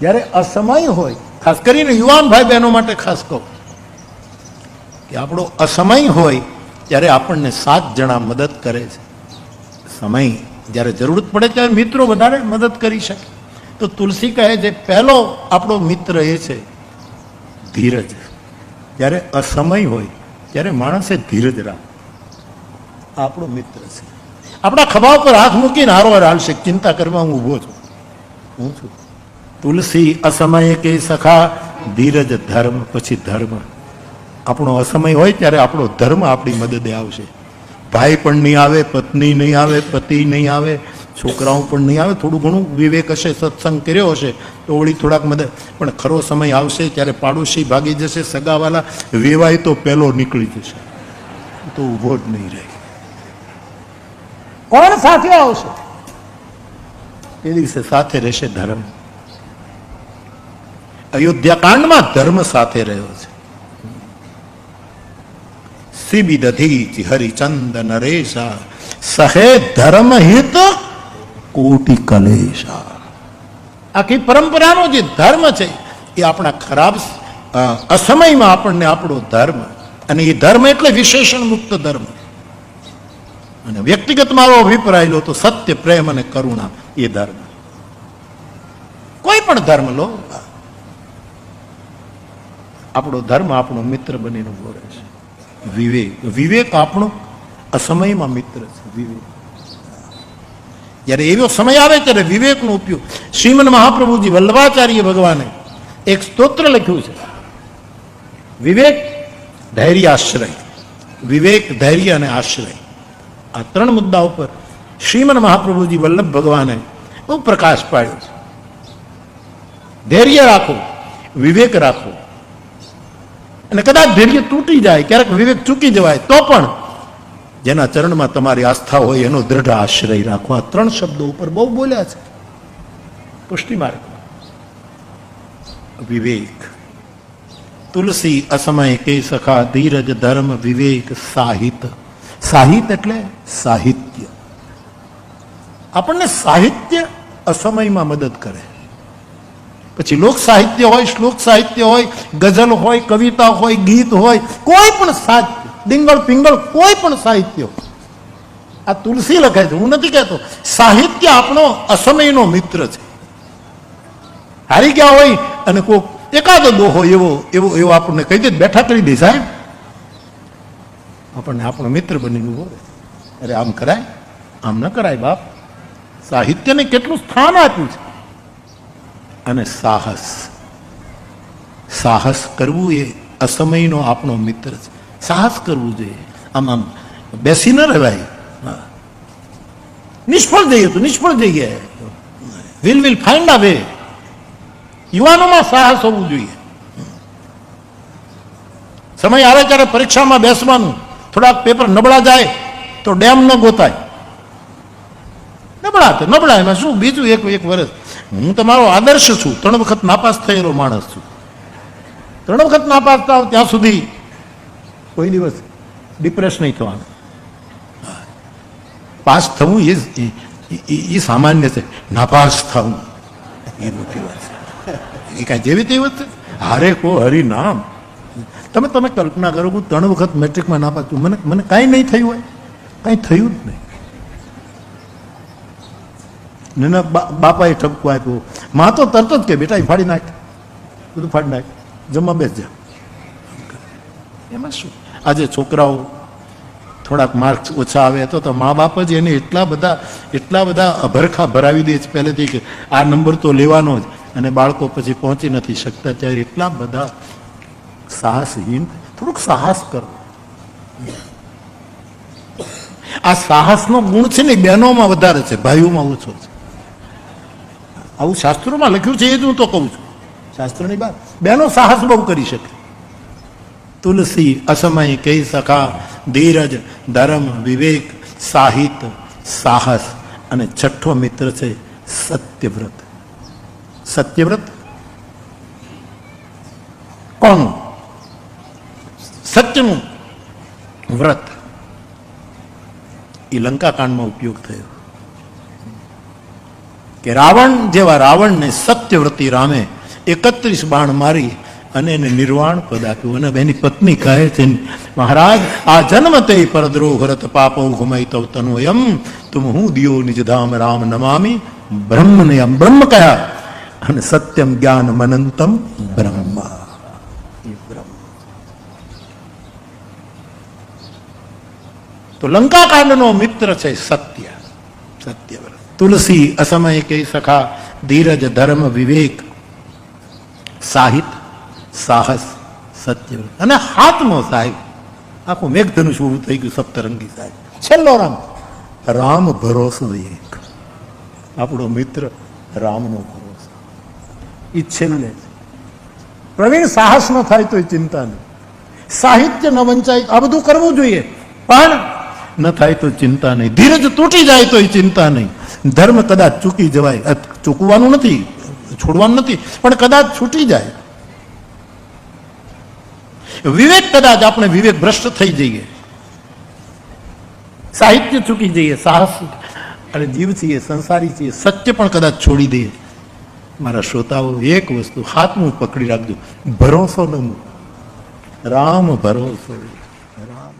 જ્યારે અસમય હોય, ખાસ કરીને યુવાન ભાઈ બહેનો માટે ખાસ કહું, કે આપણો અસમય હોય ત્યારે આપણને સાત જણા મદદ કરે છે. સમય જ્યારે જરૂરત પડે ત્યારે મિત્રો વધારે મદદ કરી શકે. તો તુલસી કહે છે, પહેલો આપણો મિત્ર એ છે, ધીરજ. જ્યારે અસમય હોય, ત્યારે માણસે ધીરજ રાખ આપણો મિત્ર છે. આપણા ખભા પર હાથ મૂકીને હારવાર હાલશે ચિંતા કરવા હું ઊભો છું. હું છું. તુલસી અસમય કે સખા? ધીરજ ધર્મ પછી ધર્મ. આપણો અસમય હોય ત્યારે આપણો ધર્મ આપણી મદદે આવશે. ભાઈ પણ નહીં આવે, પત્ની નહીં આવે, પતિ નહીં આવે, છોકરાઓ પણ નહીં આવે. થોડું ઘણું વિવેક હશે, સત્સંગ કર્યો હશે, તો વળી થોડાક મદદ. પણ ખરો સમય આવશે ત્યારે પાડોશી ભાગી જશે, સગાવાલા વેવાય તો પહેલો નીકળી જશે. તો ઊભો જ નહીં રહે. કોણ સાથે આવશે? એ દિવસે સાથે રહેશે ધર્મ. અયોધ્યા કાંડમાં ધર્મ સાથે રહ્યો છે. સીબી હરિચંદ નરેશા, સહે ધર્મ હિત કોટી કલેશા. આખી પરંપરાનો જે ધર્મ છે, એ આપણા ખરાબ અસમયમાં આપણને આપણો ધર્મ, અને એ ધર્મ એટલે વિશેષણ મુક્ત ધર્મ. અને વ્યક્તિગત મારો અભિપ્રાય લો તો સત્ય, પ્રેમ અને કરુણા એ ધર્મ. કોઈ પણ ધર્મ લો આપણો ધર્મ આપણો મિત્ર બનીને ઊભો છે. વિવેક વિવેક આપણો અસમયમાં મિત્ર છે, વિવેક. જ્યારે એવો સમય આવે ત્યારે વિવેકનો ઉપયોગ. શ્રીમન મહાપ્રભુજી વલ્લભાચાર્ય ભગવાને એક સ્તોત્ર લખ્યું છે. વિવેક, ધૈર્ય, આશ્રય. વિવેક, ધૈર્ય અને આશ્રય. આ ત્રણ મુદ્દા ઉપર શ્રીમન મહાપ્રભુજી વલ્લભ ભગવાને બહુ પ્રકાશ પાડ્યો છે. ધૈર્ય રાખો, વિવેક રાખો. અને કદાચ ધૈર્ય તૂટી જાય, ક્યારેક વિવેક ચૂકી જવાય, તો પણ જેના ચરણમાં તમારી આસ્થા હોય એનો દ્રઢ આશ્રય રાખો. આ ત્રણ શબ્દો ઉપર બહુ બોલ્યા છે. પુષ્ટિ માર્ગ. વિવેક. તુલસી અસમય કે સખા ધીરજ ધર્મ વિવેક સાહિત. સાહિત એટલે સાહિત્ય. આપણને સાહિત્ય અસમયમાં મદદ કરે. પછી લોક સાહિત્ય હોય, શ્લોક સાહિત્ય હોય, ગઝલ હોય, કવિતા હોય, ગીત હોય, કોઈ પણ સાહિત્ય, ડિંગળ પિંગળ કોઈ પણ સાહિત્ય. આ તુલસી લખે છે. હું નથી કહેતો. સાહિત્ય આપણો અસમયનો મિત્ર છે. હારી ગયા હોય અને કોઈ એકાદો દોહો એવો એવો એવો આપણને કહી દે, બેઠા કરી દે, સાહેબ. આપણને આપણો મિત્ર બનીને બોલે અરે આમ કરાય? આમ ન કરાય, બાપ. સાહિત્યને કેટલું સ્થાન આપ્યું છે. અને સાહસ. સાહસ કરવું એ અસમયનો આપણો મિત્ર છે. સાહસ કરવું જોઈએ. આમ આમ, બેસી ન રહેવાય. નિષ્ફળ જઈએ તો નિષ્ફળ જઈએ. વિલ વિલ ફાઇન્ડ આવે યુવાનોમાં સાહસ હોવું જોઈએ. સમય આવે ત્યારે પરીક્ષામાં બેસવાનું. થોડાક પેપર નબળા જાય તો ડેમ ન ગોતાય. નબળા તો નબળા એમાં શું? બીજું એક એક વર્ષ. હું તમારો આદર્શ છું. ત્રણ વખત નાપાસ થયેલો માણસ છું. ત્રણ વખત નાપાસ થાવ ત્યાં સુધી કોઈ દિવસ ડિપ્રેસ નહીં થવાનું. પાસ થવું એ એ- સામાન્ય છે. નાપાસ થવું. એ મોટી વાત છે. એ કાંઈ જેવી તેવી વાત છે? હારે કો હરી નામ. તમે તમે કલ્પના કરો હું ત્રણ વખત મેટ્રિકમાં નાપાસ છું મને મને કાંઈ નહીં થયું હોય. કાંઈ થયું જ નહીં. ને એના બાપાએ ઠપકો આપ્યો. માં તો તરત જ કે બેટા એ ફાડી નાખ. બધું ફાડી નાખ. જમવા બેસ જા. એમાં શું? આજે છોકરાઓ થોડાક માર્ક્સ ઓછા આવે તો તો મા બાપ જ એને એટલા બધા એટલા બધા અભરખા ભરાવી દે છે પહેલેથી કે આ નંબર તો લેવાનો જ. અને બાળકો પછી પહોંચી નથી શકતા ત્યારે એટલા બધા સાહસહીન, થોડુંક સાહસ કરો. આ સાહસનો ગુણ છે ને બહેનોમાં વધારે છે, ભાઈઓમાં ઓછો છે. આવું શાસ્ત્રોમાં લખ્યું છે એ જ હું તો કહું છું. શાસ્ત્રોની વાત બેનો સાહસ બહુ કરી શકે. તુલસી અસમય કહી સખા, ધીરજ, ધર્મ, વિવેક, સાહિત્ય, સાહસ અને છઠ્ઠો મિત્ર છે સત્યવ્રત. સત્યવ્રત? કોણ? સત્યનું વ્રત. એ લંકાકાંડમાં ઉપયોગ થયો. કે રાવણ જેવા રાવણને સત્યવ્રતી રામે એકત્રીસ બાણ મારી અને એને નિર્વાણ પદ આપ્યું. અને એની પત્ની કહે છે મહારાજ આ જન્મ તે પરદ્રોહ હરત પાપો ઘુમાઈ તવ તનોયમ તુમ હું દિયો નિજ ધામ રામ નમામી. બ્રહ્મને એમ બ્રહ્મ કહ્યા અને સત્યમ જ્ઞાન મનંતમ બ્રહ્મ. તો બ્રહ્મ. તો લંકાકાંડનો મિત્ર છે સત્ય. સત્ય. તુલસી અસમય કે સખા, ધીરજ, ધર્મ, વિવેક, સાહિત્ય, સાહસ, સત્ય. અને હાથમો સાહેબ, આખું મેઘધનુષ ઊભું થઈ ગયું સપ્તરંગી સાહેબ. છેલ્લો રામ રામ ભરોસો એક. આપણો મિત્ર રામનો ભરોસો. એ છેલ્લે પ્રવીણ સાહસ ન થાય તો એ ચિંતા નહીં. સાહિત્ય ન વંચાય, આ બધું કરવું જોઈએ. પણ ન થાય તો ચિંતા નહીં. ધીરજ તૂટી જાય તો એ ચિંતા નહીં. ધર્મ કદાચ ચૂકી જવાય ચૂકવાનું નથી, છોડવાનું નથી, પણ કદાચ છૂટી જાય. વિવેક કદાચ આપણે વિવેક ભ્રષ્ટ થઈ જઈએ. સાહિત્ય ચૂકી જઈએ, સાહસ, અને જીવ છીએ, સંસારી છીએ, સત્ય પણ કદાચ છોડી દઈએ. મારા શ્રોતાઓ, એક વસ્તુ હાથમાં પકડી રાખજો. ભરોસો ન રામ ભરોસો. રામ